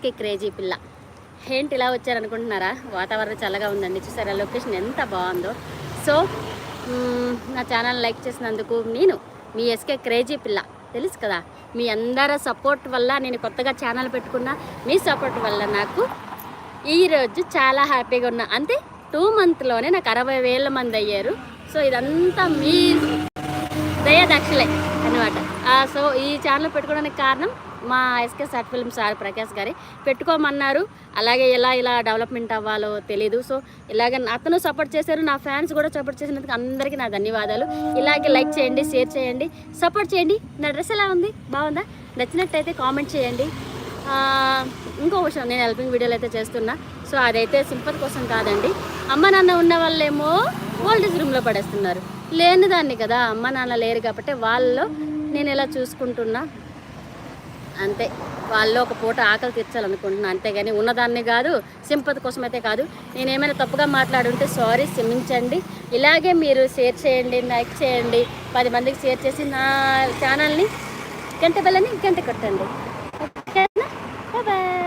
SK crazy పిల్ల. ఏంటి ఇలా వచ్చారనుకుంటున్నారా? వాతావరణం చల్లగా ఉందండి. చూసారా లొకేషన్ ఎంత బాగుందో. సో నా ఛానల్ లైక్ చేసినందుకు నేను మీ ఎస్కే క్రేజీ పిల్ల. తెలుసు కదా మీ అందరి సపోర్ట్ వల్ల నేను కొత్తగా ఛానల్ పెట్టుకున్నా మీ సపోర్ట్ వల్ల నాకు ఈరోజు చాలా హ్యాపీగా ఉన్నా. అంతే టూ మంత్లోనే నాకు అరవై వేల మంది అయ్యారు. సో ఇదంతా మీ దయదక్షలే అనమాట సో ఈ ఛానల్ పెట్టుకోవడానికి కారణం మా S K sir film sir Prakash గారి పెట్టుకోమన్నారు. అలాగే ఎలా ఇలా డెవలప్మెంట్ అవ్వాలో తెలీదు. సో ఇలాగ అతను సపోర్ట్ చేశారు నా ఫ్యాన్స్ కూడా సపోర్ట్ చేసినందుకు అందరికీ నా ధన్యవాదాలు. ఇలాగే లైక్ చేయండి షేర్ చేయండి సపోర్ట్ చేయండి. నా డ్రెస్ ఎలా ఉంది? బాగుందా? నచ్చినట్టయితే కామెంట్ చేయండి. ఇంకో విషయం నేను హెల్పింగ్ వీడియోలు అయితే చేస్తున్నా. సో అదైతే సింపతి కోసం కాదండి. అమ్మ నాన్న ఉన్న వాళ్ళేమో ఓల్డేజ్ రూమ్లో పడేస్తున్నారు. లేని దాన్ని కదా అమ్మ నాన్న లేరు కాబట్టి వాళ్ళలో నేను ఇలా చూసుకుంటున్నా. అంతే. వాళ్ళు ఒక పూట ఆకలి తీర్చాలనుకుంటున్నాను అంతేగాని ఉన్నదాన్ని కాదు సింపతి కోసం అయితే కాదు. నేను ఏమైనా తప్పుగా మాట్లాడుంటే సారీ క్షమించండి. ఇలాగే మీరు షేర్ చేయండి లైక్ చేయండి పది మందికి షేర్ చేసి నా ఛానల్ని గంట బెల్లని గంట కొట్టండి.